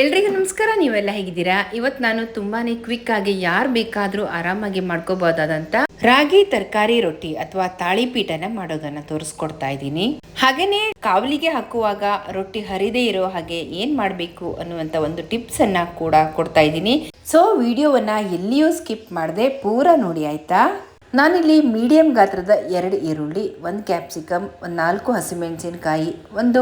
ಎಲ್ರಿಗೂ ನಮಸ್ಕಾರ, ನೀವೆಲ್ಲ ಹೇಗಿದ್ದೀರಾ? ಇವತ್ತು ನಾನು ತುಂಬಾನೇ ಕ್ವಿಕ್ ಆಗಿ ಯಾರು ಬೇಕಾದರೂ ಆರಾಮಾಗಿ ಮಾಡ್ಕೋಬಹುದಾದಂತ ರಾಗಿ, ತರಕಾರಿ, ರೊಟ್ಟಿ ಅಥವಾ ತಾಳಿಪೀಠನ ಮಾಡೋದನ್ನ ತೋರಿಸ್ಕೊಡ್ತಾ ಇದ್ದೀನಿ. ಹಾಗೇನೆ ಕಾವಲಿಗೆ ಹಾಕುವಾಗ ರೊಟ್ಟಿ ಹರಿದೇ ಇರೋ ಹಾಗೆ ಏನ್ ಮಾಡಬೇಕು ಅನ್ನುವಂತ ಒಂದು ಟಿಪ್ಸ್ ಅನ್ನ ಕೂಡ ಕೊಡ್ತಾ ಇದ್ದೀನಿ. ಸೊ ವಿಡಿಯೋವನ್ನ ಎಲ್ಲಿಯೂ ಸ್ಕಿಪ್ ಮಾಡದೆ ಪೂರ ನೋಡಿ, ಆಯ್ತಾ? ನಾನಿಲ್ಲಿ ಮೀಡಿಯಂ ಗಾತ್ರದ ಎರಡು ಈರುಳ್ಳಿ, ಒಂದು ಕ್ಯಾಪ್ಸಿಕಮ್ ಒಂದು ನಾಲ್ಕು ಹಸಿಮೆಣಸಿನಕಾಯಿ, ಒಂದು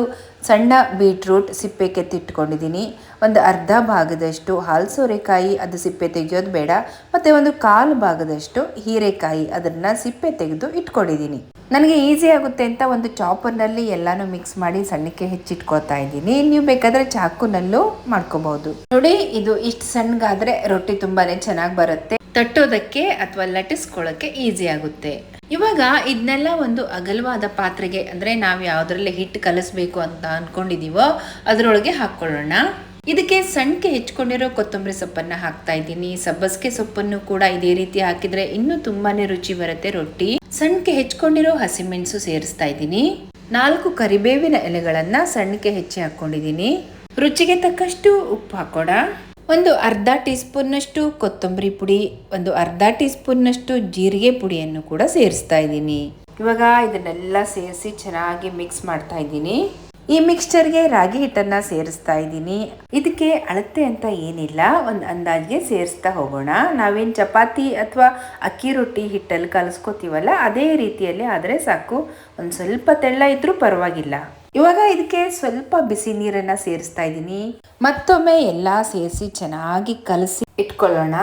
ಸಣ್ಣ ಬೀಟ್ರೂಟ್ ಸಿಪ್ಪೆ ಕೆತ್ತಿಟ್ಕೊಂಡಿದ್ದೀನಿ ಒಂದು ಅರ್ಧ ಭಾಗದಷ್ಟು ಹಾಲು ಸೋರೆಕಾಯಿ ಅದು ಸಿಪ್ಪೆ ತೆಗೆಯೋದು ಬೇಡ. ಮತ್ತು ಒಂದು ಕಾಲು ಭಾಗದಷ್ಟು ಹೀರೆಕಾಯಿ ಅದನ್ನು ಸಿಪ್ಪೆ ತೆಗೆದು ಇಟ್ಕೊಂಡಿದ್ದೀನಿ. ನನಗೆ ಈಸಿ ಆಗುತ್ತೆ ಅಂತ ಒಂದು ಚಾಪರ್ನಲ್ಲಿ ಎಲ್ಲಾನು ಮಿಕ್ಸ್ ಮಾಡಿ ಸಣ್ಣಕ್ಕೆ ಹೆಚ್ಚಿಟ್ಕೋತಾ ಇದ್ದೀನಿ. ನೀವು ಬೇಕಾದರೆ ಚಾಕುನಲ್ಲೂ ಮಾಡ್ಕೋಬಹುದು ನೋಡಿ, ಇದು ಇಷ್ಟು ಸಣ್ಣಗಾದರೆ ರೊಟ್ಟಿ ತುಂಬಾನೇ ಚೆನ್ನಾಗಿ ಬರುತ್ತೆ. ತಟ್ಟೋದಕ್ಕೆ ಅಥವಾ ಲಟ್ಟಿಸ್ಕೊಳ್ಳೋಕ್ಕೆ ಈಸಿ ಆಗುತ್ತೆ. ಇವಾಗ ಇದನ್ನೆಲ್ಲ ಒಂದು ಅಗಲವಾದ ಪಾತ್ರೆಗೆ ಅಂದ್ರೆ ನಾವು ಯಾವುದರಲ್ಲಿ ಹಿಟ್ಟು ಕಲಿಸ್ಬೇಕು ಅಂತ ಅನ್ಕೊಂಡಿದೀವೋ ಅದರೊಳಗೆ ಹಾಕ್ಕೊಳ್ಳೋಣ. ಇದಕ್ಕೆ ಸಣ್ಣಕ್ಕೆ ಹೆಚ್ಕೊಂಡಿರೋ ಕೊತ್ತಂಬರಿ ಸೊಪ್ಪನ್ನ ಹಾಕ್ತಾ ಇದ್ದೀನಿ. ಸಬ್ಬಸ್ಗೆ ಸೊಪ್ಪನ್ನು ಕೂಡ ಇದೇ ರೀತಿ ಹಾಕಿದ್ರೆ ಇನ್ನೂ ತುಂಬಾನೇ ರುಚಿ ಬರುತ್ತೆ ರೊಟ್ಟಿ. ಸಣ್ಣಕ್ಕೆ ಹೆಚ್ಕೊಂಡಿರೋ ಹಸಿಮೆಣಸು ಸೇರಿಸ್ತಾ ಇದ್ದೀನಿ. ನಾಲ್ಕು ಕರಿಬೇವಿನ ಎಲೆಗಳನ್ನ ಸಣ್ಣಕ್ಕೆ ಹೆಚ್ಚಿ ಹಾಕ್ಕೊಂಡಿದ್ದೀನಿ. ರುಚಿಗೆ ತಕ್ಕಷ್ಟು ಉಪ್ಪು ಹಾಕೋಣ. ಒಂದು ಅರ್ಧ ಟೀ ಸ್ಪೂನ್ನಷ್ಟು ಕೊತ್ತಂಬರಿ ಪುಡಿ, ಒಂದು ಅರ್ಧ ಟೀ ಸ್ಪೂನ್ನಷ್ಟು ಜೀರಿಗೆ ಪುಡಿಯನ್ನು ಕೂಡ ಸೇರಿಸ್ತಾ ಇದ್ದೀನಿ. ಇವಾಗ ಇದನ್ನೆಲ್ಲ ಸೇರಿಸಿ ಚೆನ್ನಾಗಿ ಮಿಕ್ಸ್ ಮಾಡ್ತಾ ಇದ್ದೀನಿ. ಈ ಮಿಕ್ಸ್ಚರ್ಗೆ ರಾಗಿ ಹಿಟ್ಟನ್ನ ಸೇರಿಸ್ತಾ ಇದ್ದೀನಿ. ಇದಕ್ಕೆ ಅಳತೆ ಅಂತ ಏನಿಲ್ಲ, ಒಂದು ಅಂದಾಜಿಗೆ ಸೇರಿಸ್ತಾ ಹೋಗೋಣ. ನಾವೇನು ಚಪಾತಿ ಅಥವಾ ಅಕ್ಕಿ ರೊಟ್ಟಿ ಹಿಟ್ಟಲ್ಲಿ ಕಲಿಸ್ಕೋತೀವಲ್ಲ, ಅದೇ ರೀತಿಯಲ್ಲಿ ಆದರೆ ಸಾಕು. ಒಂದು ಸ್ವಲ್ಪ ತೆಳ್ಳ ಇದ್ದರೂ ಪರವಾಗಿಲ್ಲ. ಇವಾಗ ಇದಕ್ಕೆ ಸ್ವಲ್ಪ ಬಿಸಿ ನೀರನ್ನ ಸೇರಿಸ್ತಾ ಇದ್ದೀನಿ. ಮತ್ತೊಮ್ಮೆ ಎಲ್ಲ ಸೇರಿಸಿ ಚೆನ್ನಾಗಿ ಕಲಸಿ ಇಟ್ಕೊಳ್ಳೋಣ.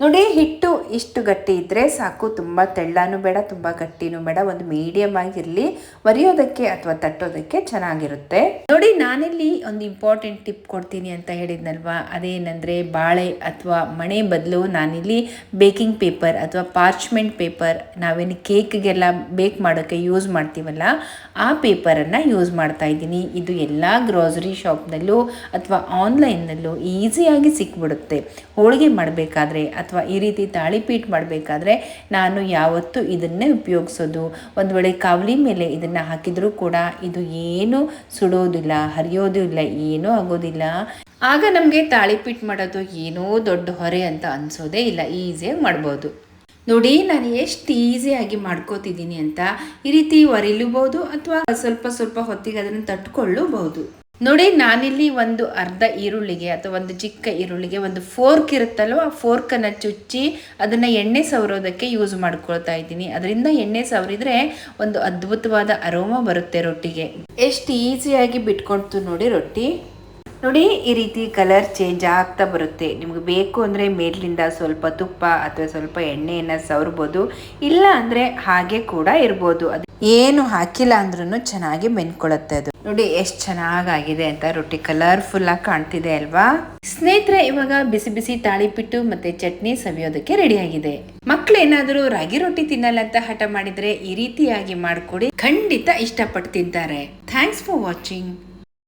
ನೋಡಿ, ಹಿಟ್ಟು ಇಷ್ಟು ಗಟ್ಟಿ ಇದ್ದರೆ ಸಾಕು. ತುಂಬ ತೆಳ್ಳನೂ ಬೇಡ, ತುಂಬ ಗಟ್ಟಿನೂ ಬೇಡ. ಒಂದು ಮೀಡಿಯಂ ಆಗಿರಲಿ ಒರೆಯೋದಕ್ಕೆ ಅಥವಾ ತಟ್ಟೋದಕ್ಕೆ ಚೆನ್ನಾಗಿರುತ್ತೆ. ನೋಡಿ, ನಾನಿಲ್ಲಿ ಒಂದು ಇಂಪಾರ್ಟೆಂಟ್ ಟಿಪ್ ಕೊಡ್ತೀನಿ ಅಂತ ಹೇಳಿದ್ನಲ್ವಾ? ಅದೇನಂದ್ರೆ, ಬಾಳೆ ಅಥವಾ ಮಣೆ ಬದಲು ನಾನಿಲ್ಲಿ ಬೇಕಿಂಗ್ ಪೇಪರ್ ಅಥವಾ ಪಾರ್ಚ್ಮೆಂಟ್ ಪೇಪರ್ ನಾವೇನು ಕೇಕ್ಗೆಲ್ಲ ಬೇಕ್ ಮಾಡೋಕ್ಕೆ ಯೂಸ್ ಮಾಡ್ತೀವಲ್ಲ, ಆ ಪೇಪರನ್ನು ಯೂಸ್ ಮಾಡ್ತಾ ಇದ್ದೀನಿ. ಇದು ಎಲ್ಲ ಗ್ರೋಸರಿ ಶಾಪ್ನಲ್ಲೂ ಅಥವಾ ಆನ್ಲೈನ್ನಲ್ಲೂ ಈಸಿಯಾಗಿ ಸಿಕ್ಬಿಡುತ್ತೆ. ಹೋಳಿಗೆ ಮಾಡಬೇಕಾದ್ರೆ ಅಥವಾ ಈ ರೀತಿ ತಾಳಿಪೀಟ್ ಮಾಡಬೇಕಾದ್ರೆ ನಾನು ಯಾವತ್ತೂ ಇದನ್ನೇ ಉಪಯೋಗಿಸೋದು. ಒಂದು ವೇಳೆ ಕಾವಲಿ ಮೇಲೆ ಇದನ್ನು ಹಾಕಿದರೂ ಕೂಡ ಇದು ಏನು ಸುಡೋದಿಲ್ಲ, ಹರಿಯೋದು ಇಲ್ಲ, ಏನೂ ಆಗೋದಿಲ್ಲ. ಆಗ ನಮಗೆ ತಾಳಿಪೀಟ್ ಮಾಡೋದು ಏನೋ ದೊಡ್ಡ ಹೊರೆ ಅಂತ ಅನಿಸೋದೇ ಇಲ್ಲ, ಈಸಿಯಾಗಿ ಮಾಡ್ಬೋದು. ನೋಡಿ, ನಾನು ಎಷ್ಟು ಈಸಿಯಾಗಿ ಮಾಡ್ಕೋತಿದ್ದೀನಿ ಅಂತ ಈ ರೀತಿ ಒರಿಲೂಬಹುದು ಅಥವಾ ಸ್ವಲ್ಪ ಸ್ವಲ್ಪ ಹೊತ್ತಿಗೆ ಅದನ್ನು ತಟ್ಕೊಳ್ಳಬಹುದು. ನೋಡಿ, ನಾನಿಲ್ಲಿ ಒಂದು ಅರ್ಧ ಈರುಳ್ಳಿಗೆ ಅಥವಾ ಒಂದು ಚಿಕ್ಕ ಈರುಳ್ಳಿಗೆ ಒಂದು ಫೋರ್ಕ್ ಇರುತ್ತಲ್ವ, ಆ ಫೋರ್ಕನ್ನು ಚುಚ್ಚಿ ಅದನ್ನು ಎಣ್ಣೆ ಸವರೋದಕ್ಕೆ ಯೂಸ್ ಮಾಡ್ಕೊಳ್ತಾ ಇದ್ದೀನಿ. ಅದರಿಂದ ಎಣ್ಣೆ ಸವರಿದ್ರೆ ಒಂದು ಅದ್ಭುತವಾದ ಅರೋಮ ಬರುತ್ತೆ ರೊಟ್ಟಿಗೆ. ಎಷ್ಟು ಈಸಿಯಾಗಿ ಬಿಟ್ಕೊಳ್ತು ನೋಡಿ ರೊಟ್ಟಿ. ನೋಡಿ, ಈ ರೀತಿ ಕಲರ್ ಚೇಂಜ್ ಆಗ್ತಾ ಬರುತ್ತೆ. ನಿಮಗೆ ಬೇಕು ಅಂದರೆ ಮೇಲಿಂದ ಸ್ವಲ್ಪ ತುಪ್ಪ ಅಥವಾ ಸ್ವಲ್ಪ ಎಣ್ಣೆಯನ್ನು ಸವರ್ಬೋದು, ಇಲ್ಲ ಅಂದರೆ ಹಾಗೆ ಕೂಡ ಇರ್ಬೋದು. ಅದು ಏನು ಹಾಕಿಲ್ಲ ಅಂದ್ರೂ ಚೆನ್ನಾಗಿ ಮೆನ್ಕೊಳ್ಳುತ್ತೆ ಅದು. ನೋಡಿ, ಎಷ್ಟು ಚೆನ್ನಾಗಾಗಿದೆ ಅಂತ ರೊಟ್ಟಿ ಕಲರ್ಫುಲ್ ಆಗಿ ಕಾಣ್ತಿದೆ ಅಲ್ವಾ? ಸ್ನೇಹಿತರೆ, ಇವಾಗ ಬಿಸಿ ಬಿಸಿ ತಾಳಿಪಿಟ್ಟು ಮತ್ತೆ ಚಟ್ನಿ ಸವಿಯೋದಕ್ಕೆ ರೆಡಿ ಆಗಿದೆ ಮಕ್ಳು ಏನಾದರೂ ರಾಗಿ ರೊಟ್ಟಿ ತಿನ್ನಲ್ಲ ಅಂತ ಹಠ ಮಾಡಿದ್ರೆ ಈ ರೀತಿಯಾಗಿ ಮಾಡಿಕೊಡಿ. ಖಂಡಿತ ಇಷ್ಟಪಟ್ಟು ತಿಂತಾರೆ. Thanks for watching